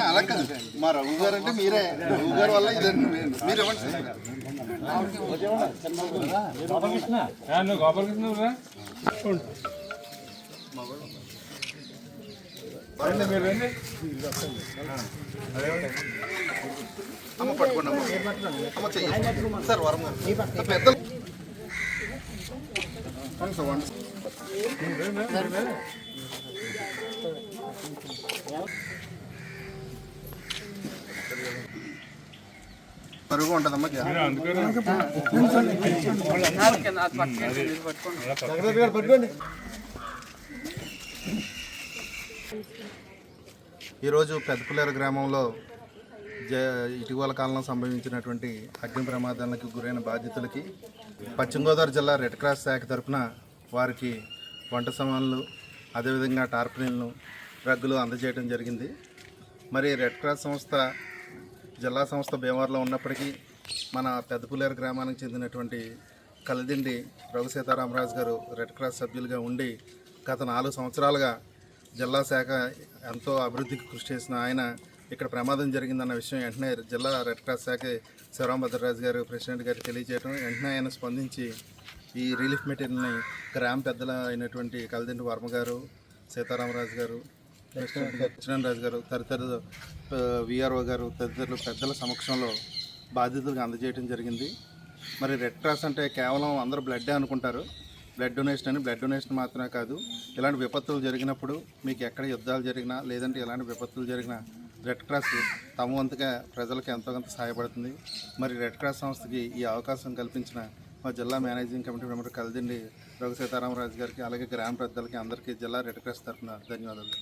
అలా కాదు మా రఘు గారు అంటే మీరే రఘు గారు వల్ల ఇదండి మీరు ఇవ్వండి గోపాలకృష్ణ అమ్మ. పట్టుకోండి అమ్మ చెయ్యి. సార్ వరం గారు. పెద్దలు పరుగు ఉంటుందమ్మా గ్యాస్. ఈరోజు పెద్దపులేరు గ్రామంలో జ ఇటీవల కాలంలో సంభవించినటువంటి అగ్ని ప్రమాదాలకు గురైన బాధితులకి పశ్చిమ గోదావరి జిల్లా రెడ్ క్రాస్ శాఖ తరఫున వారికి వంట సామాన్లు అదేవిధంగా టార్పలిన్లు రగ్గులు అందజేయడం జరిగింది. మరి రెడ్ క్రాస్ సంస్థ జిల్లా సంస్థ భీమవరంలో ఉన్నప్పటికీ మన పెద్దపులేరు గ్రామానికి చెందినటువంటి కలదిండి రఘు సీతారామరాజు గారు రెడ్ క్రాస్ సభ్యులుగా ఉండి గత నాలుగు సంవత్సరాలుగా జిల్లా శాఖ ఎంతో అభివృద్ధికి కృషి చేసిన ఆయన ఇక్కడ ప్రమాదం జరిగిందన్న విషయం వెంటనే జిల్లా రెడ్ క్రాస్ శాఖ శివరాం భద్రరాజు గారు ప్రెసిడెంట్ గారికి తెలియజేయడం వెంటనే ఆయన స్పందించి ఈ రిలీఫ్ మెటీరియల్ని గ్రామ పెద్దల అయినటువంటి కలిదిండి వర్మ గారు సీతారామరాజు గారు లక్ష్మణ్ రాజు గారు తదితరులు విఆర్ఓ గారు తదితరులు పెద్దల సమక్షంలో బాధితులకు అందజేయడం జరిగింది. మరి రెడ్ క్రాస్ అంటే కేవలం అందరూ బ్లడ్డే అనుకుంటారు. బ్లడ్ డొనేషన్ అని బ్లడ్ డొనేషన్ మాత్రమే కాదు ఇలాంటి విపత్తులు జరిగినప్పుడు మీకు ఎక్కడ యుద్ధాలు జరిగినా లేదంటే ఇలాంటి విపత్తులు జరిగినా రెడ్ క్రాస్ తమ వంతుగా ప్రజలకు ఎంతో కొంత సహాయపడుతుంది. మరి రెడ్ క్రాస్ సంస్థకి ఈ అవకాశం కల్పించిన మా జిల్లా managing committee member Kalidindi Raghu Sitaramaraju గారికి అలాగే గ్రామ పెద్దలకి అందరికీ జిల్లా రెడ్ క్రాస్ తరఫున ధన్యవాదాలు.